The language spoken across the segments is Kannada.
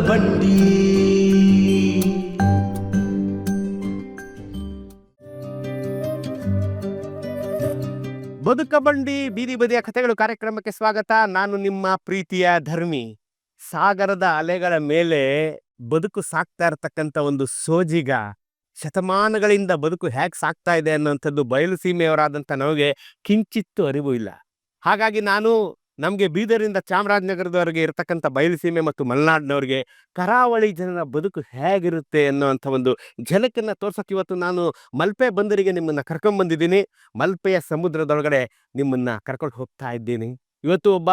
ಬಂಡಿ. ಬದುಕ ಬಂಡಿ, ಬೀದಿ ಬದಿಯ ಕಥೆಗಳು ಕಾರ್ಯಕ್ರಮಕ್ಕೆ ಸ್ವಾಗತ. ನಾನು ನಿಮ್ಮ ಪ್ರೀತಿಯ ಧರ್ಮಿ. ಸಾಗರದ ಅಲೆಗಳ ಮೇಲೆ ಬದುಕು ಸಾಕ್ತಾ ಇರತಕ್ಕಂಥ ಒಂದು ಸೋಜಿಗ ಶತಮಾನಗಳಿಂದ ಬದುಕು ಹೇಗೆ ಸಾಕ್ತಾ ಇದೆ ಅನ್ನೋಂಥದ್ದು ಬಯಲು ಸೀಮೆಯವರಾದಂಥ ನಮಗೆ ಕಿಂಚಿತ್ತು ಅರಿವು ಇಲ್ಲ. ಹಾಗಾಗಿ ನಾನು ನಮಗೆ ಬೀದರಿಂದ ಚಾಮರಾಜನಗರದವರೆಗೆ ಇರತಕ್ಕಂಥ ಬಯಲುಸೀಮೆ ಮತ್ತು ಮಲೆನಾಡಿನವರಿಗೆ ಕರಾವಳಿ ಜನರ ಬದುಕು ಹೇಗಿರುತ್ತೆ ಅನ್ನೋವಂಥ ಒಂದು ಝಲಕನ್ನು ತೋರ್ಸೋಕೆ ಇವತ್ತು ನಾನು ಮಲ್ಪೆ ಬಂದರಿಗೆ ನಿಮ್ಮನ್ನ ಕರ್ಕೊಂಡು ಬಂದಿದ್ದೀನಿ. ಮಲ್ಪೆಯ ಸಮುದ್ರದೊಳಗಡೆ ನಿಮ್ಮನ್ನ ಕರ್ಕೊಂಡು ಹೋಗ್ತಾ ಇದ್ದೀನಿ. ಇವತ್ತು ಒಬ್ಬ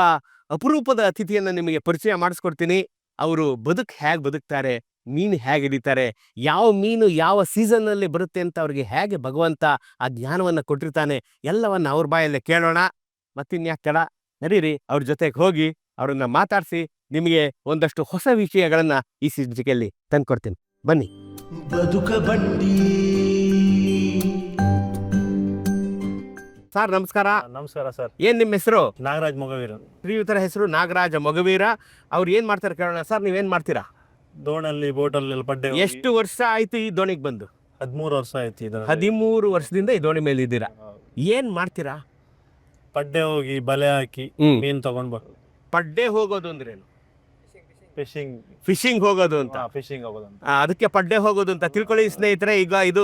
ಅಪರೂಪದ ಅತಿಥಿಯನ್ನ ನಿಮಗೆ ಪರಿಚಯ ಮಾಡಿಸ್ಕೊಡ್ತೀನಿ. ಅವರು ಬದುಕು ಹೇಗೆ ಬದುಕ್ತಾರೆ, ಮೀನು ಹೇಗೆ ಹಿಡಿತಾರೆ, ಯಾವ ಮೀನು ಯಾವ ಸೀಸನ್ನಲ್ಲಿ ಬರುತ್ತೆ ಅಂತ ಅವರಿಗೆ ಹೇಗೆ ಭಗವಂತ ಆ ಜ್ಞಾನವನ್ನ ಕೊಟ್ಟಿರ್ತಾನೆ ಎಲ್ಲವನ್ನ ಅವ್ರ ಬಾಯಲ್ಲೇ ಕೇಳೋಣ. ಮತ್ತಿನ್ಯಾಕೆ ತಡ? ನಡೀರಿ ಅವ್ರ ಜೊತೆಗೆ ಹೋಗಿ ಅವ್ರನ್ನ ಮಾತಾಡಿಸಿ ನಿಮಗೆ ಒಂದಷ್ಟು ಹೊಸ ವಿಷಯಗಳನ್ನ ಈ ಸಿದ್ಧಿಕೆಯಲ್ಲಿ ತಂದ್ಕೊಡ್ತೀನಿ. ಬನ್ನಿ. ಬದುಕ ಬಂಡಿ. ಸರ್ ನಮಸ್ಕಾರ. ನಮಸ್ಕಾರ ಸರ್. ಏನ್ ನಿಮ್ಮ ಹೆಸರು? ನಾಗರಾಜ್ ಮೊಗವೀರ. ಶ್ರೀಯುತರ ಹೆಸರು ನಾಗರಾಜ ಮೊಗವೀರ. ಅವ್ರು ಏನ್ ಮಾಡ್ತಾರೆ ಕೇಳೋಣ. ಸರ್ ನೀವೇನ್ ಮಾಡ್ತೀರಾ? ದೋಣಲ್ಲಿ ಬೋಟಲ್ಲಿ ಎಲ್ಲ ಪಡ್ಡೆ ಎಷ್ಟು ವರ್ಷ ಆಯ್ತು ಈ ದೋಣಿಗೆ ಬಂದು? ಹದಿಮೂರು ವರ್ಷ ಆಯ್ತು ಇದರಲ್ಲಿ. ಹದಿಮೂರು ವರ್ಷದಿಂದ ಈ ದೋಣಿ ಮೇಲೆ ಇದ್ದೀರಾ ಏನ್ ಮಾಡ್ತೀರಾ? ಪಡ್ಡೆ ಹೋಗಿ ಬಲೆ ಹಾಕಿ ಹ್ಮ್. ಮೀನ್ ತಗೊಂಡ್ ಬರೋದು ಪಡ್ಡೆ ಹೋಗೋದು ಅಂದ್ರೇನು ಫಿಶಿಂಗ್. ಫಿಶಿಂಗ್ ಹೋಗೋದು ಅಂತ. ಫಿಶಿಂಗ್ ಹೋಗೋದು ಆ, ಅದಕ್ಕೆ ಪಡ್ಡೆ ಹೋಗೋದು ಅಂತ. ತಿಳ್ಕೊಳ್ಳಿ ಸ್ನೇಹಿತರೆ ಈಗ ಇದು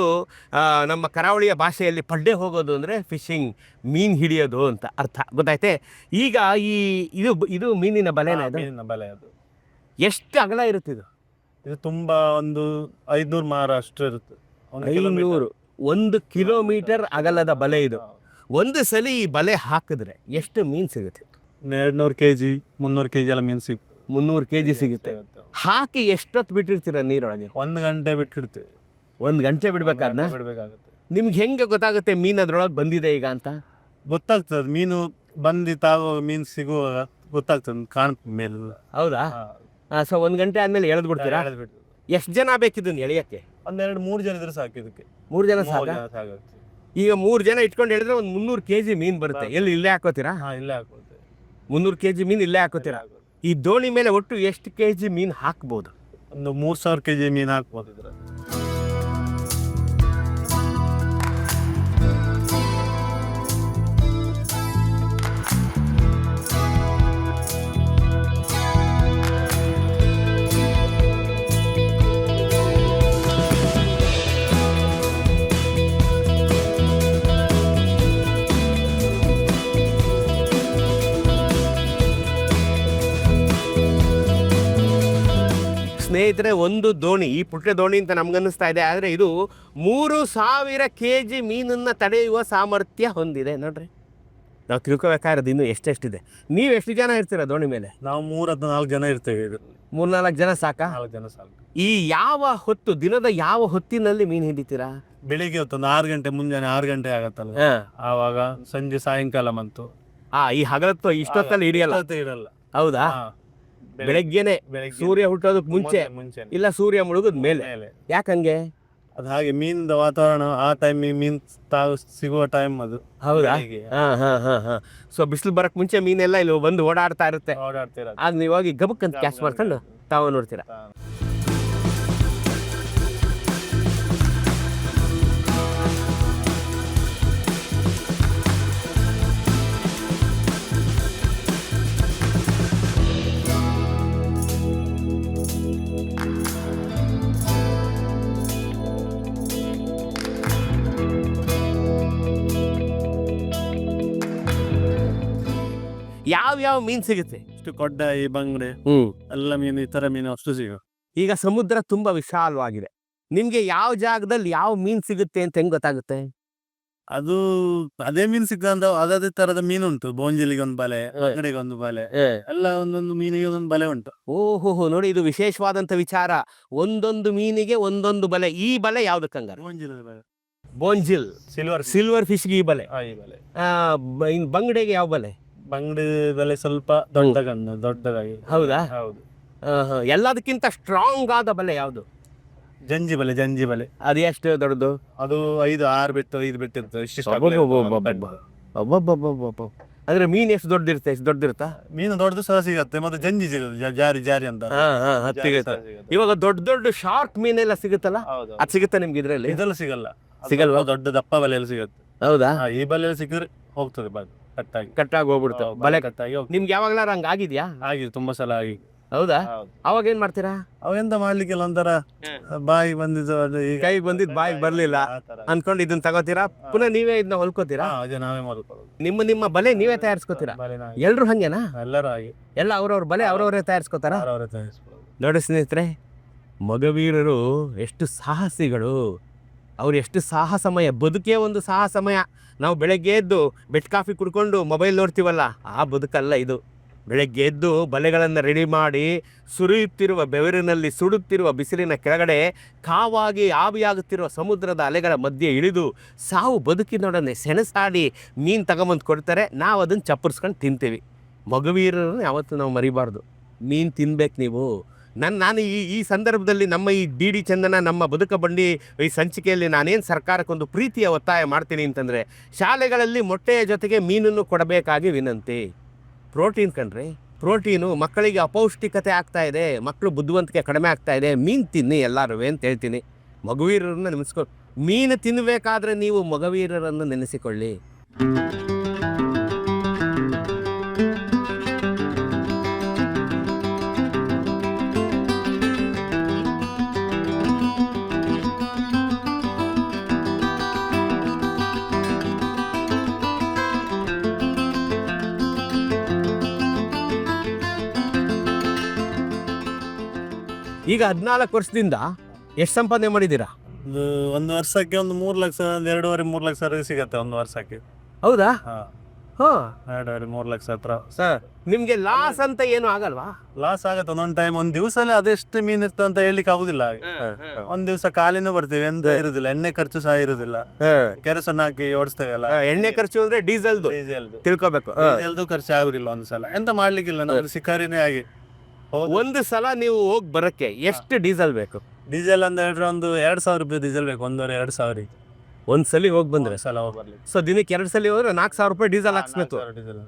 ಆ, ನಮ್ಮ ಕರಾವಳಿಯ ಭಾಷೆಯಲ್ಲಿ ಪಡ್ಡೆ ಹೋಗೋದು ಅಂದರೆ ಫಿಶಿಂಗ್ ಮೀನ್ ಹಿಡಿಯೋದು ಅಂತ ಅರ್ಥ. ಗೊತ್ತಾಯ್ತೆ? ಈಗ ಈ ಇದು ಇದು ಮೀನಿನ ಬಲೆನ ಇದು? ಮೀನಿನ ಬಲೆ ಅದು. ಎಷ್ಟು ಅಗಲ ಇರುತ್ತೆ ಇದು? ಇದು ತುಂಬಾ ಒಂದು ಐದುನೂರು ಮಾರ ಅಷ್ಟು ಇರುತ್ತೆ. ಒಂದು kilometer. ಐನೂರು ಒಂದು ಕಿಲೋಮೀಟರ್ ಅಗಲದ ಬಲೆ ಇದು. ಒಂದು ಸಲ ಈ ಬಲೆ ಹಾಕಿದ್ರೆ ಎಷ್ಟು ಮೀನ್ ಸಿಗುತ್ತೆ? ಎರಡ್ನೂರು ಕೆ ಜಿ ಮುನ್ನೂರು ಕೆ ಜಿ ಎಲ್ಲ ಮೀನ್ ಸಿಗುತ್ತೆ. ಮುನ್ನೂರು ಕೆ ಜಿ ಸಿಗುತ್ತೆ. ಹಾಕಿ ಎಷ್ಟೊತ್ತು ಬಿಟ್ಟಿರ್ತೀರ ನೀರೊಳಗೆ? ಒಂದು ಗಂಟೆ ಬಿಟ್ಟಿರ್ತೀವಿ. ಒಂದು ಗಂಟೆ ಬಿಡ್ಬೇಕಾದ್ರೆ ಬಿಡ್ಬೇಕಾಗುತ್ತೆ. ನಿಮ್ಗೆ ಹೆಂಗೆ ಗೊತ್ತಾಗುತ್ತೆ ಮೀನ್ ಅದ್ರೊಳಗೆ ಬಂದಿದೆ ಈಗ ಅಂತ? ಗೊತ್ತಾಗ್ತದೆ. ಮೀನು ಬಂದಿತ್ತಾಗೋ ಮೀನ್ ಸಿಗುವಾಗ ಗೊತ್ತಾಗ್ತದೆ. ಕಾಣ್ ಮೇಲೆ. ಹೌದಾ? ಸೊ ಒಂದು ಗಂಟೆ ಆದ್ಮೇಲೆ ಎಳೆದು ಬಿಡ್ತೀರಾ ಎಷ್ಟು ಜನ ಬೇಕಿದ್ದು ಎಳೆಯಕ್ಕೆ? ಒಂದೆರಡು ಮೂರು ಜನ ಇದ್ರೆ ಸಾಕು ಇದಕ್ಕೆ. ಮೂರು ಜನ ಸಾಕು? ಜನ ಈಗ ಮೂರು ಜನ ಇಟ್ಕೊಂಡು ಹೇಳಿದ್ರೆ ಒಂದು ಮುನ್ನೂರು ಕೆ ಜಿ ಮೀನ್ ಬರುತ್ತೆ. ಎಲ್ಲಿ ಇಲ್ಲೇ ಹಾಕೋತೀರಾ? ಹಾ ಇಲ್ಲೇ ಹಾಕೊಳ್ತೇವೆ ಮುನ್ನೂರು ಕೆ ಜಿ ಮೀನ್ ಇಲ್ಲೇ ಹಾಕೋತೀರಾ? ಈ ದೋಣಿ ಮೇಲೆ ಒಟ್ಟು ಎಷ್ಟು ಕೆ ಜಿ ಮೀನ್ ಹಾಕ್ಬೋದು? ಒಂದು ಮೂರ್ ಸಾವಿರ ಕೆಜಿ ಮೀನು ಹಾಕ್ಬೋದು ಇದ್ರಲ್ಲಿ. ಸ್ನೇಹಿತರೆ ಒಂದು ದೋಣಿ ಈ ಪುಟ್ಟ ದೋಣಿ ಅಂತ ನಮ್ಗನ್ನಿಸ್ತಾ ಇದೆ. ಆದರೆ ಇದು ಮೂರು ಸಾವಿರ ಕೆ ಜಿ ಮೀನನ್ನು ತಡೆಯುವ ಸಾಮರ್ಥ್ಯ ಹೊಂದಿದೆ. ನೋಡ್ರಿ. ನಾವು ತಿಳ್ಕೊಬೇಕಾಗಿರೋದು ಇನ್ನೂ ಎಷ್ಟೆಷ್ಟಿದೆ? ನೀವು ಎಷ್ಟು ಜನ ಇರ್ತೀರ ದೋಣಿ ಮೇಲೆ? ನಾವು ಮೂರ್ ನಾಲ್ಕು ಜನ ಇರ್ತೇವೆ. ಮೂರ್ನಾಲ್ಕು ಜನ ಸಾಕಾ? ನಾಲ್ಕು ಜನ ಸಾಕು. ಈ ಯಾವ ಹೊತ್ತು ದಿನದ ಯಾವ ಹೊತ್ತಿನಲ್ಲಿ ಮೀನು ಹಿಡಿತೀರಾ? ಬೆಳಿಗ್ಗೆ ಹೊತ್ತು ಒಂದು ಆರು ಗಂಟೆ ಮುಂಜಾನೆ ಆರು ಗಂಟೆ ಆಗತ್ತಲ್ಲ. ಆವಾಗ ಸಂಜೆ ಸಾಯಂಕಾಲ ಬಂತು. ಆ ಈ ಹಗಲತ್ತು ಇಷ್ಟೊತ್ತಲ್ಲಿ ಹಿಡಿಯಲ್ಲ? ಇವತ್ತು ಇರಲ್ಲ ಹೌದಾ. ಬೆಳಗ್ಗೆನೆ ಸೂರ್ಯ ಹುಟ್ಟೋದಕ್ಕೆ ಮುಂಚೆ ಇಲ್ಲ ಸೂರ್ಯ ಮುಳುಗದ ಮೇಲೆ. ಮೇಲೆ. ಯಾಕಂಗೆ ಅದು ಹಾಗೆ ಮೀನಿಂದ ವಾತಾವರಣ ಆ ಟೈಮ್ ಮೀನ್ ತಾವು ಸಿಗುವ ಟೈಮ್ ಅದು. ಹೌದಾ? ಬೆಳಿಗ್ಗೆ. ಹಾ ಹಾ ಹಾ ಹಾ. ಸೊ ಬಿಸಿಲು ಬರಕ್ ಮುಂಚೆ ಮೀನೆಲ್ಲ ಇಲ್ಲಿ ಬಂದು ಓಡಾಡ್ತಾ ಇರುತ್ತೆ. ಓಡಾಡ್ತಿರೋದು ಆಗ ನೀವು ಹೋಗಿ ಗಬಕ್ ಅಂತ ಕ್ಯಾಚ್ ಮಾಡ್ಕೊಂಡು ತಾವು ನೋಡ್ತೀರಾ. ಯಾವ ಯಾವ ಮೀನ್ ಸಿಗುತ್ತೆ? ಇಷ್ಟು ಕೊಡ್ಡ ಈ ಬಂಗಡೆ ಹ್ಮ್. ಎಲ್ಲ ಮೀನು ಈ ತರ ಮೀನು ಅಷ್ಟು ಸಿಗು. ಈಗ ಸಮುದ್ರ ತುಂಬಾ ವಿಶಾಲವಾಗಿದೆ. ನಿಮ್ಗೆ ಯಾವ ಜಾಗದಲ್ಲಿ ಯಾವ ಮೀನ್ ಸಿಗುತ್ತೆ ಅಂತ ಹೆಂಗ್ ಗೊತ್ತಾಗುತ್ತೆ? ಅದು ಅದೇ ಮೀನ್ ಸಿಕ್ಕಂತ ಅದೇ ತರದ ಮೀನು ಉಂಟು. ಬೋಂಜಿಲಿಗೆ ಒಂದು ಬಲೆ ಅಂಗಡಿಗೆ ಒಂದು ಬಲೆ ಎಲ್ಲ ಒಂದೊಂದು ಮೀನಿಗೆ ಒಂದೊಂದು ಬಲೆ ಉಂಟು. ಓಹೋ ನೋಡಿ ಇದು ವಿಶೇಷವಾದಂತ ವಿಚಾರ. ಒಂದೊಂದು ಮೀನಿಗೆ ಒಂದೊಂದು ಬಲೆ ಈ ಬಲೆ ಯಾವ್ದಕ್ಕಂಗ ಬೋಂಜಿಲ್ ಬಲೆ. ಬೋಂಜಿಲ್. ಸಿಲ್ವರ್ ಸಿಲ್ವರ್ ಫಿಶ್ಗೆ ಈ ಬಲೆ. ಈ ಬಲೆ. ಆ, ಬ- ಇನ್ ಬಂಗಡೆಗೆ ಯಾವ ಬಲೆ? ಬಂಗಡಿ ಬಲೆ ಸ್ವಲ್ಪ ದೊಡ್ಡ ಗಂಡು ದೊಡ್ಡದಾಗಿ. ಹೌದಾ? ಹೌದು. ಆಹಾ, ಎಲ್ಲದಕ್ಕಿಂತ ಸ್ಟ್ರಾಂಗ್ ಆದ ಬಲೆ ಯಾವುದು? ಜಂಜಿ ಬಲೆ ಜಂಜಿ ಬಲೆ. ಅದು ಎಷ್ಟು ದೊಡ್ಡದು? ಅದು ಐದು ಆರು ಬಿಟ್ಟು ಐದು ಬಿಟ್ಟು ಇರ್ತದೆ ಅಬ್ಬಬ್ಬಬ್ಬಬ್ಬಬ್ಬ. ಅಬ್ಬಬ್ಬಬ್ಬಬ್ಬಬ್ಬ. ಅಂದ್ರೆ ಮೀನ್ ಎಷ್ಟು ದೊಡ್ಡದಿರುತ್ತೆ ಎಷ್ಟು ದೊಡ್ಡದಿರುತ್ತಾ? ಮೀನು ದೊಡ್ಡದು ಸಹ ಸಿಗುತ್ತೆ. ಮತ್ತೆ ಜಂಜಿ ಸಿಗುತ್ತೆ ಜ- ಜಾರಿ ಜಾರಿ ಅಂತ. ಹಾ ಹಾ ಅದ್ ಜಾರಿ ಸಿಗುತ್ತೆ. ಸಿಗುತ್ತೆ. ಇವಾಗ ದೊಡ್ಡ ದೊಡ್ಡ ಶಾರ್ಕ್ ಮೀನೆಲ್ಲ ಸಿಗುತ್ತಲ್ಲ? ಅದು ಅದ್ ಸಿಗುತ್ತಾ ನಿಮ್ಗೆ ಇದರಲ್ಲಿ? ಇದೆಲ್ಲ ಸಿಗಲ್ಲ. ಅದು ಸಿಗಲ್ವಾ? ದೊಡ್ಡ ದಪ್ಪ ಬಲೆಯಲ್ಲಿ ಸಿಗುತ್ತೆ. ಹೌದಾ? ಹಾ, ಈ ಬಲೆಯಲ್ಲಿ ಸಿಕ್ಕಿದ್ರೆ ಹೋಗ್ತದೆ ಬಾಗಿ ಕಟ್ಟಾಗಿ. ಕಟ್ಟಾಗಿ ಹೋಗ್ಬಿಡ್ತು. ಬಲೆ ಕಟ್ಟಾಗಿ ಹೋಗ್ತದೆ ನಿಮ್ಗೆ ಯಾವಾಗ್ಲಾರ ಹಂಗ ಆಗಿದ್ಯಾ? ಆಗಿದೆ ತುಂಬಾ ಸಲ ಆಗಿ ಹೌದಾ? ಹೌದು. ಅವಾಗ ಏನ್ ಮಾಡ್ತೀರಾ? ಅವೆಂತ ಮಾಡ್ಲಿಕ್ಕೆಲ್ಲ ಒಂಥರ ಬಾಯಿ ಬಂದಿದ್ದು ಅದು ಈಗ. ಕೈಗೆ ಬಂದಿದ್ ಬಾಯಿಗೆ ಬರ್ಲಿಲ್ಲ. ಆ. ಅನ್ಕೊಂಡು ಇದನ್ನ ತಗೋತೀರಾ? ಪುನಃ ನೀವೇ ಇದನ್ನ ಹೊಲ್ಕೋತೀರಾ? ಹಾ, ಅದೇ ನಾವೇ ಮಾಡ್ಕೊಳ್ಳೋದು. ನಿಮ್ಮ ನಿಮ್ಮ ಬಲೆ ನೀವೇ ತಯಾರಿಸ್ಕೋತೀರಾ? ಬಲೆ ನಾವೇ. ಎಲ್ರು ಹಂಗೇನಾ? ಎಲ್ಲರೂ ಆಗಿ ಎಲ್ಲ ಅವ್ರವ್ರ ಬಲೆ ಅವ್ರವ್ರೇ ತಯಾರಿಸ್ಕೋತಾರ? ಅವರವರೇ ತಯಾರಿಸ್ಕೊಳ್ಳೋದು. ನೋಡಿ ಸ್ನೇಹಿತರೆ ಮಗವೀರರು ಎಷ್ಟು ಸಾಹಸಿಗಳು. ಅವ್ರು ಎಷ್ಟು ಸಾಹಸಮಯ ಬದುಕೇ ಒಂದು ಸಾಹಸಮಯ ನಾವು ಬೆಳಗ್ಗೆ ಎದ್ದು ಬೆಟ್ ಕಾಫಿ ಕುಡ್ಕೊಂಡು ಮೊಬೈಲ್ ನೋಡ್ತೀವಲ್ಲ, ಆ ಬದುಕಲ್ಲ ಇದು. ಬೆಳಗ್ಗೆ ಎದ್ದು ಬಲೆಗಳನ್ನು ರೆಡಿ ಮಾಡಿ ಸುರಿಯುತ್ತಿರುವ ಬೆವರಿನಲ್ಲಿ ಸುಡುತ್ತಿರುವ ಬಿಸಿಲಿನ ಕೆಳಗಡೆ ಕಾವಾಗಿ ಆವಿಯಾಗುತ್ತಿರುವ ಸಮುದ್ರದ ಅಲೆಗಳ ಮಧ್ಯೆ ಇಳಿದು ಸಾವು ಬದುಕಿನೊಡನೆ ಸೆಣಸಾಡಿ ಮೀನು ತಗೊಂಬಂದು ಕೊಡ್ತಾರೆ. ನಾವು ಅದನ್ನು ಚಪ್ಪರ್ಸ್ಕೊಂಡು ತಿಂತೀವಿ. ಮಗುವೀರರನ್ನು ಯಾವತ್ತೂ ನಾವು ಮರಿಬಾರ್ದು. ಮೀನು ತಿನ್ಬೇಕು ನೀವು. ನನ್ನ ನಾನು ಈ ಈ ಸಂದರ್ಭದಲ್ಲಿ ನಮ್ಮ ಈ ಡಿ ಡಿ ಚಂದನ, ನಮ್ಮ ಬದುಕ ಬಂಡಿ ಈ ಸಂಚಿಕೆಯಲ್ಲಿ ನಾನೇನು ಸರ್ಕಾರಕ್ಕೊಂದು ಪ್ರೀತಿಯ ಒತ್ತಾಯ ಮಾಡ್ತೀನಿ ಅಂತಂದರೆ ಶಾಲೆಗಳಲ್ಲಿ ಮೊಟ್ಟೆಯ ಜೊತೆಗೆ ಮೀನನ್ನು ಕೊಡಬೇಕಾಗಿ ವಿನಂತಿ. ಪ್ರೋಟೀನ್ ಕಣ್ರಿ. ಪ್ರೋಟೀನು ಮಕ್ಕಳಿಗೆ ಅಪೌಷ್ಟಿಕತೆ ಆಗ್ತಾ ಇದೆ ಮಕ್ಕಳು ಬುದ್ಧಿವಂತಿಕೆ ಕಡಿಮೆ ಆಗ್ತಾ ಇದೆ, ಮೀನು ತಿನ್ನಿ ಎಲ್ಲರೂ ಅಂತ ಹೇಳ್ತೀನಿ. ಮಗುವೀರರನ್ನು ನೆನೆಸ್ಕೊ ಮೀನು ತಿನ್ನಬೇಕಾದ್ರೆ ನೀವು ಮಗವೀರರನ್ನು ನೆನೆಸಿಕೊಳ್ಳಿ. ಈಗ ಹದಿನಾಲ್ಕು ವರ್ಷದಿಂದ ಎಷ್ಟು ಸಂಪಾದನೆ ಮಾಡಿದ್ದೀರಾ? ಒಂದು ಒಂದು ವರ್ಷಕ್ಕೆ ಒಂದು ಮೂರು ಲಕ್ಷ ಒಂದು ಎರಡೂವರೆ ಮೂರು ಲಕ್ಷ ವರೆಗೆ ಸಿಗತ್ತೆ ಒಂದು ವರ್ಷಕ್ಕೆ. ಹೌದಾ? ಹಾ. ಹಾ. ಎರಡೂವರೆ ಮೂರು ಲಕ್ಷ ಹತ್ರ. ಸರ್ ನಿಮಗೆ ಲಾಸ್ ಅಂತ ಏನು ಆಗಲ್ವಾ? ಲಾಸ್ ಆಗತ್ತೆ. ಒಂದೊಂದು ಟೈಮ್ ಒಂದು ದಿವಸನೇ ಅದೆಷ್ಟು ಮೀನ್ ಇರ್ತದೆ ಅಂತ ಹೇಳಲಿಕ್ಕೆ ಆಗುದಿಲ್ಲ ಒಂದ್ ದಿವಸ ಕಾಲಿನೂ ಬರ್ತೀವಿ ಎಂತ ಇರುದಿಲ್ಲ. ಎಣ್ಣೆ ಖರ್ಚು ಸಹ ಇರುದಿಲ್ಲ. ಕೆರಸನ್ನ ಹಾಕಿ ಓಡಿಸ್ತೇವಲ್ಲ ಎಣ್ಣೆ ಖರ್ಚು ಅಂದ್ರೆ ಡೀಸೆಲ್ದು ಡೀಸೆಲ್ದು ತಿಳ್ಕೊಬೇಕು. ಡೀಸೆಲ್ದು ಖರ್ಚು ಆಗುದಿಲ್ಲ ಒಂದ್ಸಲ. ಎಂತ ಮಾಡ್ಲಿಕ್ಕಿಲ್ಲ. ನಾವು ಶಿಕಾರಿನೇ ಆಗಿ ಒಂದು ಸಲ ನೀವು ಹೋಗಿ ಬರಕ್ಕೆ ಎಷ್ಟು ಡೀಸೆಲ್ ಬೇಕು? ಡೀಸೆಲ್ ಅಂತ ಹೇಳಿದ್ರೆ ಒಂದು ಎರಡು ಸಾವಿರ ರೂಪಾಯಿ ಡೀಸೆಲ್ ಬೇಕು ಒಂದೂವರೆ ಎರಡು ಸಾವಿರ. ಒಂದು ಸಲ ಹೋಗಿ ಬಂದ್ರೆ? ಸಲ ಹೋಗಿ ಬರಲಿ. ಸೊ ದಿನಕ್ಕೆ ಎರಡು ಸಲ ಹೋದ್ರೆ ನಾಲ್ಕು ಸಾವಿರ ರೂಪಾಯಿ ಡೀಸೆಲ್ ಹಾಕ್ಸ್ಬೇಕು. ಡೀಸೆಲ್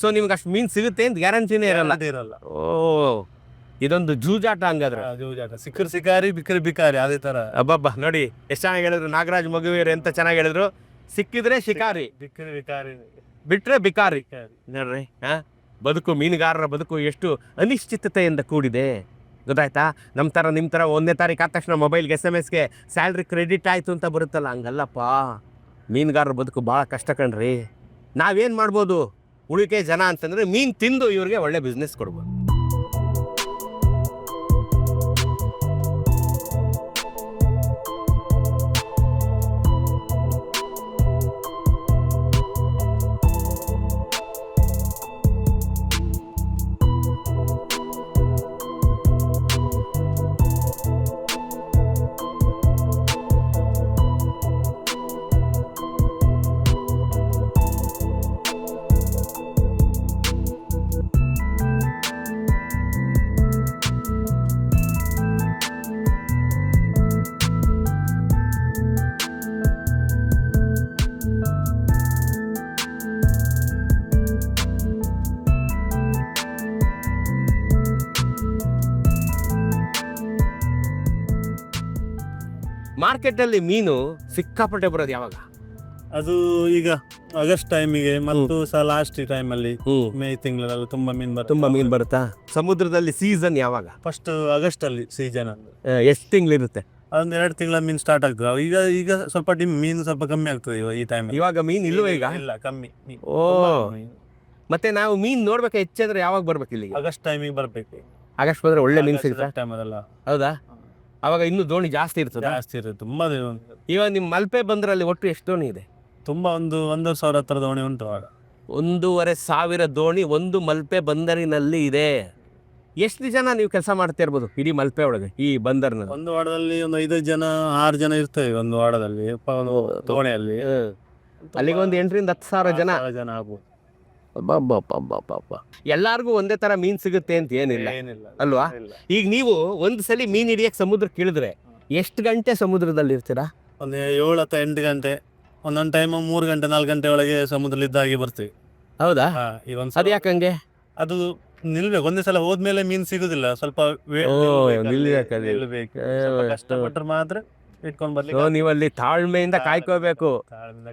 ಸೊ ನಿಮ್ಗೆ ಅಷ್ಟು ಮೀನ್ ಸಿಗುತ್ತೆ ಅಂತ ಗ್ಯಾರಂಟಿನೇ ಇರಲ್ಲ? ಇರಲ್ಲ. ಓ ಇದೊಂದು ಜೂಜಾಟ ಹಂಗಾದ್ರೆ. ಜೂಜಾಟ. ಸಿಕ್ಕರು ಸಿಕಾರಿ ಬಿಕ್ಕರು ಬಿಕಾರಿ ಅದೇ ತರ. ಅಬ್ಬಬ್ಬ ನೋಡಿ ಎಷ್ಟು ಚೆನ್ನಾಗಿ ಹೇಳಿದ್ರು. ನಾಗರಾಜ್ ಮಗುವೀರ್ ಎಂತ ಚೆನ್ನಾಗಿ ಹೇಳಿದ್ರು. ಸಿಕ್ಕಿದ್ರೆ ಶಿಕಾರಿ. ಬಿಕ್ಕರೆ ಬಿಕಾರಿ ಬಿಟ್ರೆ ಬಿಕಾರಿ ಬಿಕಾರಿ. ನೋಡ್ರಿ ಹಾ? ಬದುಕು ಮೀನುಗಾರರ ಬದುಕು ಎಷ್ಟು ಅನಿಶ್ಚಿತತೆಯಿಂದ ಕೂಡಿದೆ. ಗೊತ್ತಾಯ್ತಾ? ನಮ್ಮ ಥರ ನಿಮ್ಮ ಥರ ಒಂದನೇ ತಾರೀಕು ಆದ ತಕ್ಷಣ ಮೊಬೈಲ್ಗೆ ಎಸ್ ಎಂ ಎಸ್ಗೆ ಸ್ಯಾಲ್ರಿ ಕ್ರೆಡಿಟ್ ಆಯಿತು ಅಂತ ಬರುತ್ತಲ್ಲ, ಹಂಗಲ್ಲಪ್ಪ. ಮೀನುಗಾರರ ಬದುಕು ಭಾಳ ಕಷ್ಟ ಕಣ್ರಿ. ನಾವೇನು ಮಾಡ್ಬೋದು? ಉಳಿಕೆ ಜನ ಅಂತಂದರೆ ಮೀನು ತಿಂದು ಇವ್ರಿಗೆ ಒಳ್ಳೆ ಬಿಸ್ನೆಸ್ ಕೊಡ್ಬೋದು. ಮಾರ್ಕೆಟಲ್ಲಿ ಮೀನು ಸಿಕ್ಕಾಪಟ್ಟೆ ಬರೋದು ಯಾವಾಗ? ಅದು ಈಗ ಆಗಸ್ಟ್ ಟೈಮಿಗೆ ಮತ್ತು ಸಹ ಲಾಸ್ಟ್ ಟೈಮ್ ಅಲ್ಲಿ ಮೇ ತಿಂಗಳಲ್ಲಿ ತುಂಬಾ ಮೀನ್ ಬರ್ತದೆ. ತುಂಬ ಮೀನು ಬರುತ್ತಾ? ಸಮುದ್ರದಲ್ಲಿ ಸೀಸನ್ ಯಾವಾಗ? ಫಸ್ಟ್ ಆಗಸ್ಟ್ ಅಲ್ಲಿ ಸೀಸನ್ ಅಂದ್ರೆ ಎಷ್ಟು ತಿಂಗಳಿರುತ್ತೆ? ಅದೊಂದು ಎರಡು ತಿಂಗಳ ಮೀನ್ ಸ್ಟಾರ್ಟ್ ಆಗ್ತದೆ. ಈಗ ಈಗ ಸ್ವಲ್ಪ ಡಿಮ್ ಮೀನು ಸ್ವಲ್ಪ ಕಮ್ಮಿ ಆಗ್ತದೆ ಇವಾಗ ಈ ಟೈಮ್ ಇವಾಗ ಮೀನು ಇಲ್ವ ಈಗ? ಇಲ್ಲ ಕಮ್ಮಿ. ಮೀನ್. ಓ. ತುಂಬಾ ಕಮ್ಮಿ. ಮತ್ತೆ ನಾವು ಮೀನ್ ನೋಡ್ಬೇಕು ಹೆಚ್ಚಂದ್ರೆ ಯಾವಾಗ ಬರ್ಬೇಕು ಇಲ್ಲಿಗೆ? ಆಗಸ್ಟ್ ಟೈಮಿಗೆ ಬರ್ಬೇಕು. ಆಗಸ್ಟ್ ಬಂದ್ರೆ ಒಳ್ಳೆ ಮೀನು ಸಿಗುತ್ತೆ? ಟೈಮ್ ಅದೆಲ್ಲ ಹೌದಾ? ಅವಾಗ ಇನ್ನೂ ದೋಣಿ ಜಾಸ್ತಿ ಇರ್ತದೆ? ಜಾಸ್ತಿ ಇರುತ್ತೆ ತುಂಬಾ ದಿನ ಉಂಟು. ಇವಾಗ ನಿಮ್ಮ ಮಲ್ಪೆ ಬಂದರಲ್ಲಿ ಒಟ್ಟು ಎಷ್ಟು ದೋಣಿ ಇದೆ? ತುಂಬಾ ಒಂದು ಒಂದೂವರೆ ಸಾವಿರ ಹತ್ರ ದೋಣಿ ಉಂಟು ಆಗ ಒಂದೂವರೆ ಸಾವಿರ ದೋಣಿ ಒಂದು ಮಲ್ಪೆ ಬಂದರಿನಲ್ಲಿ ಇದೆ. ಎಷ್ಟು ಜನ ನೀವು ಕೆಲಸ ಮಾಡ್ತಾ ಇರ್ಬೋದು ಇಡೀ ಮಲ್ಪೆ ಒಳಗೆ ಈ ಬಂದರ್ನಲ್ಲಿ? ಒಂದು ವಾರದಲ್ಲಿ ಒಂದು ಐದು ಜನ ಆರು ಜನ ಇರ್ತೇವೆ ಒಂದು ವಾರದಲ್ಲಿ ಪ- ಒಂದು ದೋಣಿಯಲ್ಲಿ. ಅಲ್ಲಿಗೆ ಒಂದು ಎಂಟರಿಂದ ಹತ್ತು ಸಾವಿರ ಜನ. ಜನ ಆಗ್ಬೋದು. ಎಲ್ಲಾರ್ಗೂ ಒಂದೇ ತರ ಮೀನ್ ಸಿಗುತ್ತೆ ಅಂತ ಏನಿಲ್ಲ. ಅಲ್ವಾ? ಈಗ ನೀವು ಒಂದ್ ಸಲ ಮೀನ್ ಹಿಡಿಯಕ್ ಸಮುದ್ರಕ್ಕೆ ಇಳಿದ್ರೆ ಎಷ್ಟು ಗಂಟೆ ಸಮುದ್ರದಲ್ಲಿ ಇರ್ತೀರಾ? ಒಂದು ಏಳು ಅಥವಾ ಎಂಟು ಗಂಟೆ ಒಂದೊಂದು ಟೈಮ್ ಮೂರು ಗಂಟೆ ನಾಲ್ಕು ಗಂಟೆ ಒಳಗೆ ಸಮುದ್ರದಲ್ಲಿ ಇದ್ದಾಗಿ ಬರ್ತೀವಿ. ಹೌದಾ? ಅದ್ ಯಾಕಂಗೆ ಅದು ನಿಲ್ಬೇಕು. ಒಂದೇ ಸಲ ಹೋದ್ಮೇಲೆ ಮೀನ್ ಸಿಗುದಿಲ್ಲ. ಸ್ವಲ್ಪ ಕಷ್ಟಪಟ್ಟರೆ ಮಾತ್ರ ಇಟ್ಕೊಂಡ್ ಸೊ ನೀವು ಅಲ್ಲಿ ತಾಳ್ಮೆಯಿಂದ ಕಾಯ್ಕೋಬೇಕು.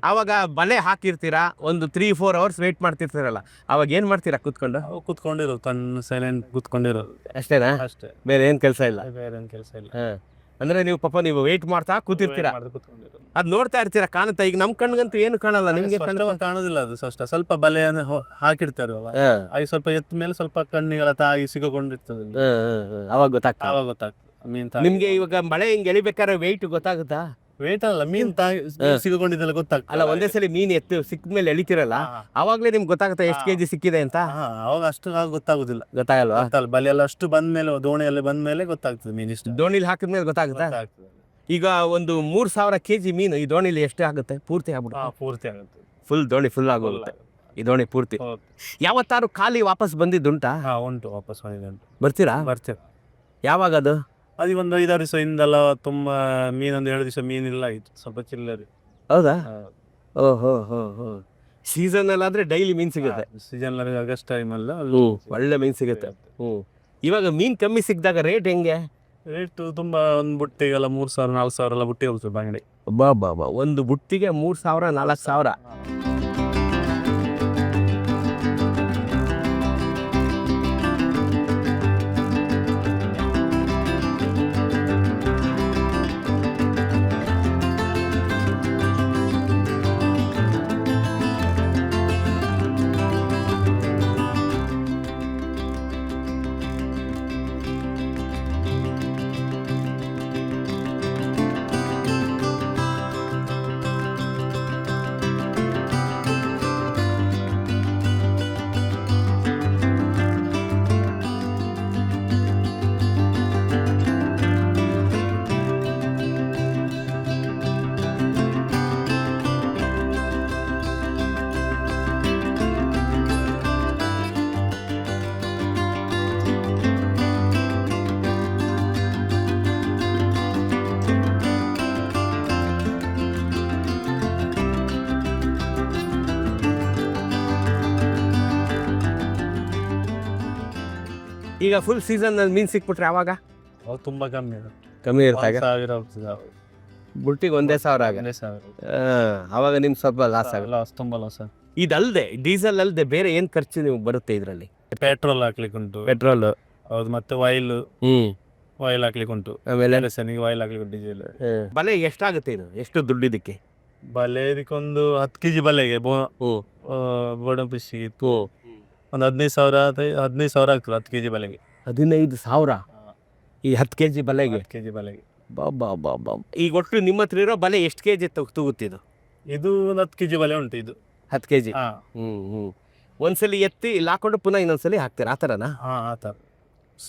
ಅವಾಗ ಬಲೆ ಹಾಕಿರ್ತೀರಾ? ಒಂದು ತ್ರೀ ಫೋರ್ ಅವರ್ಸ್ ವೇಟ್ ಮಾಡ್ತಿರ್ತೀರಲ್ಲ. ಅವಾಗ ಏನ್ ಮಾಡ್ತೀರಾ ಕುತ್ಕೊಂಡು? ನಾವು ಕುತ್ಕೊಂಡಿರೋದು ತನ್ನ ಸೈಲೆಂಟ್ ಕುತ್ಕೊಂಡಿರೋದು ಅಷ್ಟೇನಾ? ಅಷ್ಟೇ. ಬೇರೆ ಏನ್ ಕೆಲಸ ಇಲ್ಲ? ಬೇರೆ ಏನ್ ಕೆಲಸ ಇಲ್ಲ. ಹ. ಅಂದ್ರೆ ನೀವು ಪಾಪ ನೀವು ವೇಟ್ ಮಾಡ್ತಾ ಕೂತಿರ್ತೀರಾ? ಮಾಡ್ದೆ ಕುತ್ಕೊಂಡಿರೋದು. ಅದ್ ನೋಡ್ತಾ ಇರ್ತೀರಾ? ಕಾಣುತ್ತಾ? ಈಗ ನಮ್ ಕಣ್ಗಂತೂ ಏನು ಕಾಣಲ್ಲ ನಿಮ್ಗೆ ಕಾಣೋದಿಲ್ಲ ಸ್ಪಷ್ಟವಾಗಿ ಕಾಣುದಿಲ್ಲ ಅದು ಸ್ಪಷ್ಟ. ಸ್ವಲ್ಪ ಬಲೆಯನ್ನ ಹೊ- ಹಾಕಿರ್ತಾರಲ್ಲ ಆಗ ಸ್ವಲ್ಪ ಎತ್ತ ಮೇಲೆ ಸ್ವಲ್ಪ ಕಣ್ಣಿಗೆಲ್ಲ ತಾಗಿ ಸಿಗಕೊಂಡಿರ್ತದೆ ಅವಾಗ ಗೊತ್ತಾಗ್ತದೆ ಅವಾಗ ಗೊತ್ತಾಗ್ತದೆ. ಮೀನ್ ನಿಮ್ಗೆ ಇವಾಗ ಮಳೆ ಹಿಂಗ್ ಎಳಿಬೇಕಾದ್ರೆ ವೆಯ್ಟ್ ಗೊತ್ತಾಗುತ್ತಾ? ವೇಟ್ ಅಲ್ಲ ಮೀನ್ ತಾಗಿ ಗೊತ್ತಾಗ ಗೊತ್ತಾಗ್ತದೆ. ಅಲ್ಲ ಒಂದೇ ಸಲ ಮೀನ್ ಎತ್ತು ಸಿಕ್ಮೇಲೆ ಎಳಿತಿರಲ್ಲ? ಹಾ, ಅವಾಗ್ಲೇ ನಿಮ್ಗೆ ಗೊತ್ತಾಗುತ್ತೆ ಎಷ್ಟು. ಕೆಜಿ ಸಿಕ್ಕಿದೆ ಅಂತ? ಹಾ, ಅವಾಗ ಅಷ್ಟು ಆಗ ಗೊತ್ತಾಗುದಿಲ್ಲ. ಗೊತ್ತಾಗಲ್ವಾ? ಗೊತ್ತಲ್ಲ ಬಲೆ ಎಲ್ಲ ಅಷ್ಟು ಬಂದ್ಮೇಲೆ ದೋಣಿಯಲ್ಲಿ ಬಂದ್ಮೇಲೆ ಗೊತ್ತಾಗ್ತದೆ ಮೀನ್ ಇಷ್ಟು. ದೋಣಿಲಿ ಹಾಕಿದ್ಮೇಲೆ ಗೊತ್ತಾಗುತ್ತಾ? ಗೊತ್ತಾಗ್ತದೆ. ಈಗ ಒಂದು ಮೂರ್ ಸಾವಿರ ಕೆಜಿ ಮೀನು ಈ ದೋಣಿಲಿ ಎಷ್ಟು ಆಗುತ್ತೆ? ಪೂರ್ತಿ ಹಾ ಆಗ್ಬಿಡುತ್ತೆ ಪೂರ್ತಿ ಆಗುತ್ತೆ. ಫುಲ್ ದೋಣಿ ಫುಲ್ ಆಗೋಗುತ್ತೆ ಈ ದೋಣಿ ಪೂರ್ತಿ. ಹೌದು. ಯಾವತ್ತಾರು ಖಾಲಿ ವಾಪಸ್ ಬಂದಿದ್ದುಂಟಾ? ಹಾ ಉಂಟು ವಾಪಸ್ ಬಂದಿದೆ ಉಂಟು. ಬರ್ತೀರಾ? ಬರ್ತೇವೆ. ಯಾವಾಗ ಅದು ಅದಕ್ಕೆ ಒಂದು ಐದಾರು ದಿವಸ ಹಿಂದೆಲ್ಲ ತುಂಬಾ ಮೀನೊಂದು ಎರಡು ದಿವಸ ಮೀನಿಲ್ಲ ಆಯ್ತು. ಸ್ವಲ್ಪ ಚಿಲ್ಲರಿ. ಹೌದಾ? ಓಹೋ ಹೋ ಹೋ. ಸೀಸನ್ ಅಲ್ಲಾದ್ರೆ ಡೈಲಿ ಮೀನ್ ಸಿಗುತ್ತೆ. ಸೀಸನ್ ಆಗಸ್ಟ್ ಟೈಮ್ ಅಲ್ಲ ಒಳ್ಳೆ ಮೀನ್ ಸಿಗುತ್ತೆ. ಇವಾಗ ಮೀನ್ ಕಮ್ಮಿ ಸಿಕ್ಕಿದಾಗ ರೇಟ್ ಹೆಂಗೆ? ರೇಟ್ ತುಂಬಾ ಒಂದು ಬುಟ್ಟಿಗೆಲ್ಲ ಮೂರು ಸಾವಿರ ನಾಲ್ಕು ಸಾವಿರ ಎಲ್ಲ ಬುಟ್ಟಿ ಹೋಗ್ತದೆ ಬಂಗಡಿ. ಬಾ ಬಾ ಬಾ ಒಂದು ಬುಟ್ಟಿಗೆ ಮೂರ್ ಸಾವಿರ ನಾಲ್ಕು ಸಾವಿರ. ಈಗ ಫುಲ್ ಸೀಸನ್ ಅಲ್ಲಿ ಮೀನ್ ಸಿಕ್ಬಿಟ್ರೆ ಅವಾಗ? ಅವು ತುಂಬಾ ಕಮ್ಮಿ ಅದು ಕಮ್ಮಿ ಒಂದ್ ಇರ್ತಾಗ ಸಾವಿರ ಹೋಗ್ತದೆ ಅವಾಗ. ಬುಟ್ಟಿಗೆ ಒಂದೇ ಸಾವಿರ ಆಗ? ಒಂದೇ ಸಾವಿರ ಅವಾಗ ನಿಮ್ ಸ್ವಲ್ಪ ಲಾಸ್ ಆಗುತ್ತೆ. ಲಾಸ್ ತುಂಬಾ ಲಾಸ್ ಇದಲ್ದೆ ಡೀಸೆಲ್ ಅಲ್ದೆ ಬೇರೆ ಏನ್ ಖರ್ಚು ನೀವು ಬರುತ್ತೆ ಇದರಲ್ಲಿ? ಪೆಟ್ರೋಲ್ ಹಾಕ್ಲಿಕ್ಕೆ ಉಂಟು. ಪೆಟ್ರೋಲ್ ಹೌದು ಮತ್ತೆ ವೈಲ್ ಹ್ಮ್. ವೈಲ್ ಹಾಕ್ಲಿಕ್ಕೆ ಉಂಟು. ಆಮೇಲೆ? ಸನಿಗೆ ವೈಲ್ ಹಾಕ್ಲಿಕ್ಕೆ ಉಂಟು ಡೀಸೆಲ್ ಬಲೆ ಎಷ್ಟಾಗುತ್ತೆ ಇದು? ಎಷ್ಟು ದುಡ್ಡು ಇದಕ್ಕೆ? ಬಲೆ ಇದಕ್ಕೊಂದು ಹತ್ತು ಕೆಜಿ ಬಲೆಗೆ ಬೋ ಹ್ಮ್. ಹ್ಮ್. ಒಂದು ಹದಿನೈದು ಸಾವಿರ ಹದಿನೈದು ಸಾವಿರ ಆಗ್ತದೆ ಹತ್ತು ಕೆ ಜಿ ಬಲೆಗೆ. ಹದಿನೈದು ಸಾವಿರ? ಈ ಹತ್ತು ಕೆ ಜಿ ಬಲೆಗೆ? ಹತ್ತು ಕೆಜಿ ಬಲೆಗೆ. ಬಾ ಬಾ ಬಾ ಬಾ. ಈಗ ಒಟ್ಟು ನಿಮ್ಮ ಹತ್ರ ಇರೋ ಬಲೆ ಎಷ್ಟು ಕೆ ಜಿ ತೂಗುತ್ತೆ ಇದು? ಇದು ಒಂದು ಹತ್ತು ಕೆ ಜಿ ಬಲೆ ಉಂಟು ಇದು. ಹತ್ತು ಕೆ ಜಿ ಹಾ. ಹ್ಮ್ ಹ್ಮ್. ಒಂದ್ಸಲಿ ಎತ್ತಿ ಇಲ್ಲಿ ಹಾಕೊಂಡು ಪುನಃ ಇನ್ನೊಂದ್ಸಲಿ ಹಾಕ್ತೀರಾ? ಆ ಥರನ ಹಾಂ ಆ ಥರ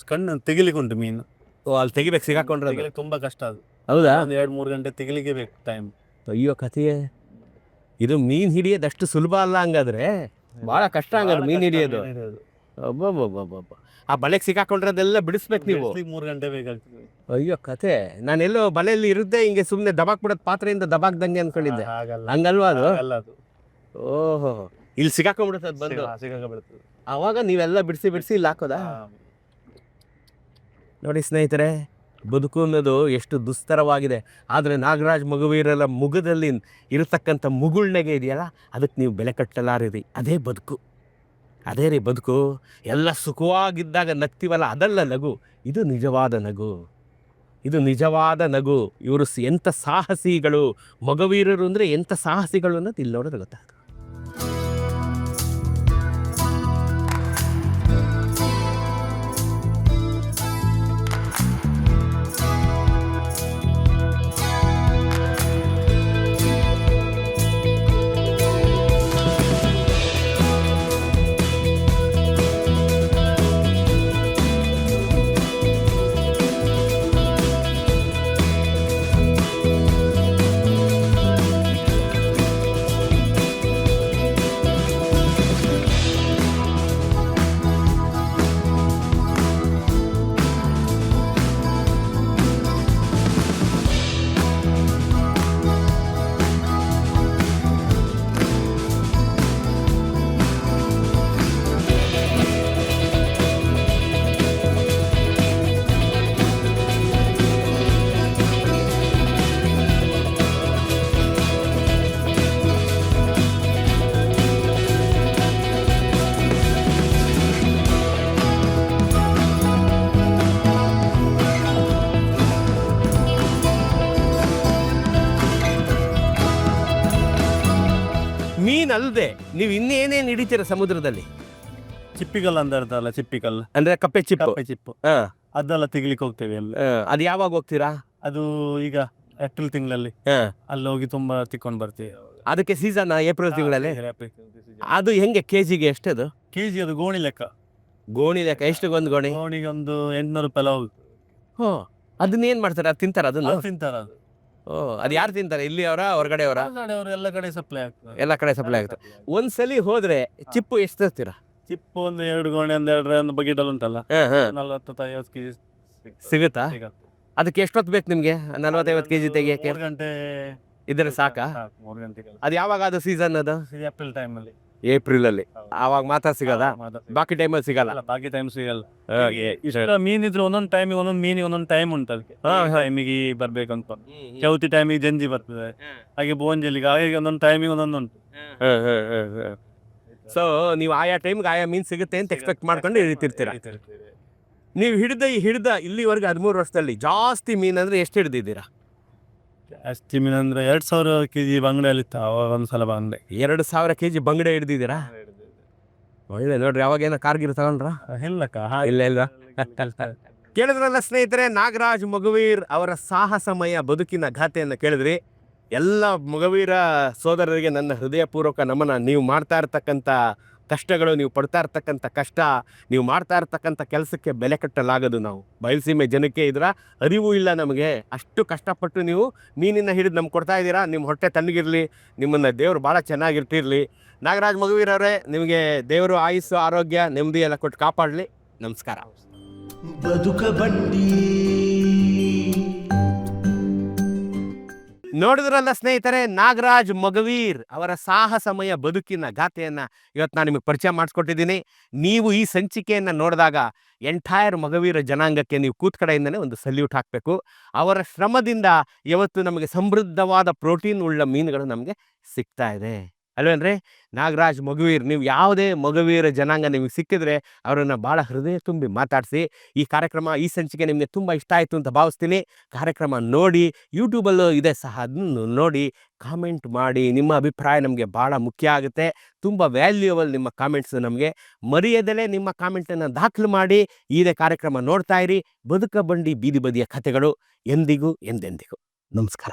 ಕಣ್ಣು ತೆಗಿಲಿಕ್ಕೆ ಉಂಟು ಮೀನು. ಓ ಅಲ್ಲಿ ತೆಗಿಬೇಕು ಸಿಗಾಕೊಂಡ್ರೆ ಅದು. ತೆಗಿಲಿಕ್ಕೆ ತುಂಬಾ ಕಷ್ಟ ಅದು. ಹೌದಾ? ಒಂದು ಎರಡು ಮೂರು ಗಂಟೆ ತೆಗಿಲಿಕ್ಕೆ ಬೇಕು ಟೈಮ್ ಅಯ್ಯೋ ಕಥೆಯೇ. ಇದು ಮೀನ್ ಹಿಡಿಯೋದಷ್ಟು ಸುಲಭ ಅಲ್ಲ ಹಂಗಾದ್ರೆ? ಬಹಳ ಕಷ್ಟ ಹಂಗಾದ್ರೆ ಮೀನ್ ಹಿಡಿಯೋದು. ಅಬ್ಬಬ್ಬಬ್ಬಬ್ಬ. ಆ ಬಲೆಗೆ ಸಿಕ್ಕಾಕೊಂಡ್ರೆ ಅದೆಲ್ಲ ಬಿಡಿಸ್ಬೇಕು ನೀವು. ಮೂರು ಗಂಟೆ ಬೇಕಾಗ್ತದೆ. ಅಯ್ಯೋ ಕತೆ ನಾನೆಲ್ಲೋ ಬಲೆಯಲ್ಲಿ ಇರುತ್ತೆ ಹಿಂಗೆ ಸುಮ್ಮನೆ ದಬಾಕ್ ಬಿಡೋದು ಪಾತ್ರೆಯಿಂದ ದಬಾಕ್ದಂಗೆ ಅನ್ಕೊಂಡಿದ್ದೆ. ಹಂಗಲ್ವಾ ಅದು? ಅಲ್ಲ ಅದು. ಓಹೋ. ಇಲ್ಲಿ ಸಿಕ್ಕಾಕೊಂಡ್ಬಿಡುತ್ತೆ ಅದು ಬಂದು. ಅವಾಗ ನೀವೆಲ್ಲ ಬಿಡಿಸಿ ಬಿಡಿಸಿ ಇಲ್ಲಿ ಹಾಕೋದಾ? ನೋಡಿ ಸ್ನೇಹಿತರೆ ಬದುಕು ಅನ್ನೋದು ಎಷ್ಟು ದುಸ್ತರವಾಗಿದೆ. ಆದರೆ ನಾಗರಾಜ್ ಮಗುವೀರಲ್ಲ ಮುಗದಲ್ಲಿ ಇರತಕ್ಕಂಥ ಮುಗುಳ್ನೆಗೆ ಇದೆಯಲ್ಲ, ಅದಕ್ಕೆ ನೀವು ಬೆಲೆ ಕಟ್ಟಲಾರಿರಿ. ಅದೇ ಬದುಕು. ಅದೇ ರೀ ಬದುಕು. ಎಲ್ಲ ಸುಖವಾಗಿದ್ದಾಗ ನಗ್ತೀವಲ್ಲ, ಅದಲ್ಲ ನಗು. ಇದು ನಿಜವಾದ ನಗು. ಇದು ನಿಜವಾದ ನಗು. ಇವರು ಎಂಥ ಸಾಹಸಿಗಳು. ಮಗವೀರರು ಅಂದರೆ ಎಂಥ ಸಾಹಸಿಗಳು ಅನ್ನೋದು ಇಲ್ಲಿ ಗೊತ್ತಾಗ್ತದೆ. ಅಲ್ಲದೆ ನೀವು ಇನ್ನೇನೇನು ಹಿಡಿತೀರ ಸಮುದ್ರದಲ್ಲಿ? ಚಿಪ್ಪಿಕಲ್ ಅಂತ ಇರ್ತಲ್ಲ ಚಿಪ್ಪಿಕಲ್ ಅಂದ್ರೆ ಕಪ್ಪೆ ಚಿಪ್ಪು. ಕಪ್ಪೆ ಚಿಪ್ಪು. ಹಾ, ಅದೆಲ್ಲ ತೆಗಿಲಿಕ್ಕೆ ಹೋಗ್ತೇವೆ ಅಲ್ಲಿ ಹಾ. ಅದ್ ಯಾವಾಗ ಹೋಗ್ತೀರಾ? ಅದು ಈಗ ಏಪ್ರಿಲ್ ತಿಂಗಳಲ್ಲಿ. ಹಾ. ಅಲ್ಲಿ ಹೋಗಿ ತುಂಬಾ ತಿಕ್ಕೊಂಡು ಬರ್ತೀವಿ. ಅದಕ್ಕೆ ಸೀಸನ್ ಏಪ್ರಿಲ್ ತಿಂಗಳಲ್ಲಿ? ಅದು ಹೆಂಗೆ ಕೆಜಿಗೆ ಎಷ್ಟದು ಕೆಜಿ ಅದು ಗೋಣಿ ಲೆಕ್ಕ. ಗೋಣಿ ಲೆಕ್ಕ ಎಷ್ಟು ಒಂದು ಗೋಣಿ? ಗೋಣಿಗೆ ಒಂದು ಎಂಟ್ನೂರು ರೂಪಾಯಿ ಎಲ್ಲ ಹೋಗುತ್ತೆ. ಹೋ ಅದನ್ನ ಏನ್ ಮಾಡ್ತಾರೆ? ಅದು ತಿಂತಾರೆ ಅದನ್ನು? ಅದು ತಿಂತಾರ ಅದು. ಅದು ಯಾರು ತಿಂತಾರೆ? ಇಲ್ಲಿ ಅವರ ಹೊರಗಡೆ ಅವರ ಎಲ್ಲ ಕಡೆ ಸಪ್ಲೈ ಆಗ್ತದೆ. ಎಲ್ಲ ಕಡೆ ಸಪ್ಲೈ ಆಗುತ್ತೆ ಒಂದ್ಸಲಿ ಹೋದ್ರೆ ಚಿಪ್ಪು ಎಷ್ಟು ತರ್ತೀರಾ? ಚಿಪ್ಪು ಒಂದು ಎರಡು ಗೋಣೆ ಒಂದು ಎರಡು ಒಂದು ಬಕೆಟ್ ಅಲ್ಲಿ ಉಂಟಲ್ಲ. ನಲ್ವತ್ತು ಐವತ್ತು ಕೆಜಿ ಸಿಗುತ್ತಾ? ಅದಕ್ಕೆ ಎಷ್ಟೊತ್ತು ಬೇಕು ನಿಮ್ಗೆ? ನಲ್ವತ್ತೈವತ್ತು ಕೆಜಿ ತೆಗಿಯಕ್ಕೆ? ಮೂರು ಗಂಟೆ ಇದ್ರೆ ಸಾಕಾ? ಮೂರು ಗಂಟೆ ಅದು ಯಾವಾಗ ಅದು ಸೀಸನ್ ಅದು? ಏಪ್ರಿಲ್ ಟೈಮ್ ಏಪ್ರಿಲ್ ಅಲ್ಲಿ ಆವಾಗ ಮಾತ್ರ ಸಿಗಲ್ಲ. ಬಾಕಿ ಟೈಮಲ್ಲಿ ಸಿಗಲ್ಲ? ಬಾಕಿ ಟೈಮ್ ಸಿಗಲ್ಲ. ಇಷ್ಟ ಮೀನ್ ಇದ್ರೆ ಒಂದೊಂದು ಟೈಮ್ ಒಂದೊಂದು ಮೀನ್ ಒಂದೊಂದು ಟೈಮ್ ಉಂಟು ಅದಕ್ಕೆ. ಟೈಮಿಗೆ ಬರ್ಬೇಕಂತ ಚೌತಿ ಟೈಮಿಗೆ ಜಂಜಿ ಬರ್ತದೆ. ಹಾಗೆ ಬೋಂಜಲಿಗೆ ಹಾಗೆ ಒಂದೊಂದು ಟೈಮಿಗೆ ಒಂದೊಂದು ಉಂಟು. ಸೊ ನೀವು ಆಯಾ ಟೈಮ್ಗೆ ಆಯಾ ಮೀನ್ ಸಿಗುತ್ತೆ ಅಂತ ಎಕ್ಸ್ಪೆಕ್ಟ್ ಮಾಡ್ಕೊಂಡು ಹಿಡಿತಿರ್ತೀರ? ನೀವು ಹಿಡಿದ ಹಿಡಿದ ಇಲ್ಲಿವರೆಗೆ ಹದಿಮೂರು ವರ್ಷದಲ್ಲಿ ಜಾಸ್ತಿ ಮೀನ್ ಅಂದ್ರೆ ಎಷ್ಟು ಹಿಡಿದಿದ್ದೀರಾ? ಜಾಸ್ತಿ ಮೀನು ಅಂದ್ರೆ ಎರಡು ಸಾವಿರ ಕೆಜಿ ಬಂಗಡೆಯಲ್ಲಿ ಇತ್ತು ಅವಾಗ ಒಂದ್ಸಲ ಬಂಗಡೆ ಎರಡು ಸಾವಿರ ಕೆಜಿ ಬಂಗಡೆ ಹಿಡಿದಿದ್ದೀರಾ? ಒಳ್ಳೆ ನೋಡ್ರಿ ಅವಾಗ ಏನೋ ಕಾರ್ಗಿರ್ ತಗೊಂಡ್ರ? ಇಲ್ಲಕ್ಕ ಇಲ್ಲ ಇಲ್ಲ. ಕೇಳಿದ್ರಲ್ಲ ಸ್ನೇಹಿತರೆ ನಾಗರಾಜ್ ಮಗುವೀರ್ ಅವರ ಸಾಹಸಮಯ ಬದುಕಿನ ಗಾಥೆಯನ್ನು ಕೇಳಿದ್ರಿ. ಎಲ್ಲ ಮಗುವೀರ ಸೋದರರಿಗೆ ನನ್ನ ಹೃದಯಪೂರ್ವಕ ನಮನ. ನೀವು ಮಾಡ್ತಾ ಇರ್ತಕ್ಕಂಥ ಕಷ್ಟಗಳು ನೀವು ಪಡ್ತಾ ಇರ್ತಕ್ಕಂಥ ಕಷ್ಟ, ನೀವು ಮಾಡ್ತಾ ಇರ್ತಕ್ಕಂಥ ಕೆಲಸಕ್ಕೆ ಬೆಲೆ ಕಟ್ಟಲಾಗದು ನಾವು. ಬಯಲುಸೀಮೆ ಜನಕ್ಕೆ ಇದರ ಅರಿವು ಇಲ್ಲ ನಮಗೆ. ಅಷ್ಟು ಕಷ್ಟಪಟ್ಟು ನೀವು ಮೀನಿನ ಹಿಡಿದು ನಮ್ಗೆ ಕೊಡ್ತಾ ಇದ್ದೀರಾ, ನಿಮ್ಮ ಹೊಟ್ಟೆ ತಣ್ಣಗಿರಲಿ, ನಿಮ್ಮನ್ನು ದೇವರು ಭಾಳ ಚೆನ್ನಾಗಿರ್ತಿರಲಿ. ನಾಗರಾಜ್ ಮಗುವೀರವರೇ, ನಿಮಗೆ ದೇವರು ಆಯುಸ್ಸು, ಆರೋಗ್ಯ ನೆಮ್ಮದಿ ಎಲ್ಲ ಕೊಟ್ಟು ಕಾಪಾಡಲಿ. ನಮಸ್ಕಾರ. ಬದುಕ ಬಂಡಿ. ನೋಡಿದ್ರಲ್ಲ ಸ್ನೇಹಿತರೆ, ನಾಗರಾಜ್ ಮಗವೀರ್ ಅವರ ಸಾಹಸಮಯ ಬದುಕಿನ ಗಾಥೆಯನ್ನ ಇವತ್ತು ನಾನು ನಿಮಗೆ ಪರಿಚಯ ಮಾಡಿಸ್ಕೊಟ್ಟಿದ್ದೀನಿ. ನೀವು ಈ ಸಂಚಿಕೆಯನ್ನು ನೋಡಿದಾಗ ಎಂಟೈರ್ ಮಗವೀರ ಜನಾಂಗಕ್ಕೆ ನೀವು ಕೂತ್ ಕಡೆಯಿಂದನೇ ಒಂದು ಸಲ್ಯೂಟ್ ಹಾಕಬೇಕು. ಅವರ ಶ್ರಮದಿಂದ ಇವತ್ತು ನಮಗೆ ಸಮೃದ್ಧವಾದ ಪ್ರೋಟೀನ್ ಉಳ್ಳ ಮೀನುಗಳು ನಮಗೆ ಸಿಗ್ತಾ ಇದೆ. ಅಲ್ವೇನ್ರಿ ನಾಗರಾಜ್ ಮಗುವೀರ್ ನೀವು ಯಾವುದೇ ಮಗುವೀರ ಜನಾಂಗ ನಿಮಗೆ ಸಿಕ್ಕಿದ್ರೆ ಅವರನ್ನು ಭಾಳ ಹೃದಯ ತುಂಬಿ ಮಾತಾಡಿಸಿ, ಈ ಕಾರ್ಯಕ್ರಮ, ಈ ಸಂಚಿಕೆ ನಿಮಗೆ ತುಂಬ ಇಷ್ಟ ಆಯಿತು ಅಂತ ಭಾವಿಸ್ತೀನಿ. ಕಾರ್ಯಕ್ರಮ ನೋಡಿ, ಯೂಟ್ಯೂಬಲ್ಲೂ ಇದೆ ಸಹ ಅದನ್ನು ನೋಡಿ, ಕಾಮೆಂಟ್ ಮಾಡಿ, ನಿಮ್ಮ ಅಭಿಪ್ರಾಯ ನಮಗೆ ಭಾಳ ಮುಖ್ಯ ಆಗುತ್ತೆ. ತುಂಬ ವ್ಯಾಲ್ಯೂಯಬಲ್ ನಿಮ್ಮ ಕಾಮೆಂಟ್ಸ್ ನಮಗೆ. ಮರೆಯದಲೇ ನಿಮ್ಮ ಕಾಮೆಂಟನ್ನು ದಾಖಲು ಮಾಡಿ, ಇದೇ ಕಾರ್ಯಕ್ರಮ ನೋಡ್ತಾ ಇರಿ. ಬದುಕ ಬಂಡಿ ಬೀದಿ ಬದಿಯ ಕಥೆಗಳು ಎಂದಿಗೂ ಎಂದೆಂದಿಗೂ. ನಮಸ್ಕಾರ.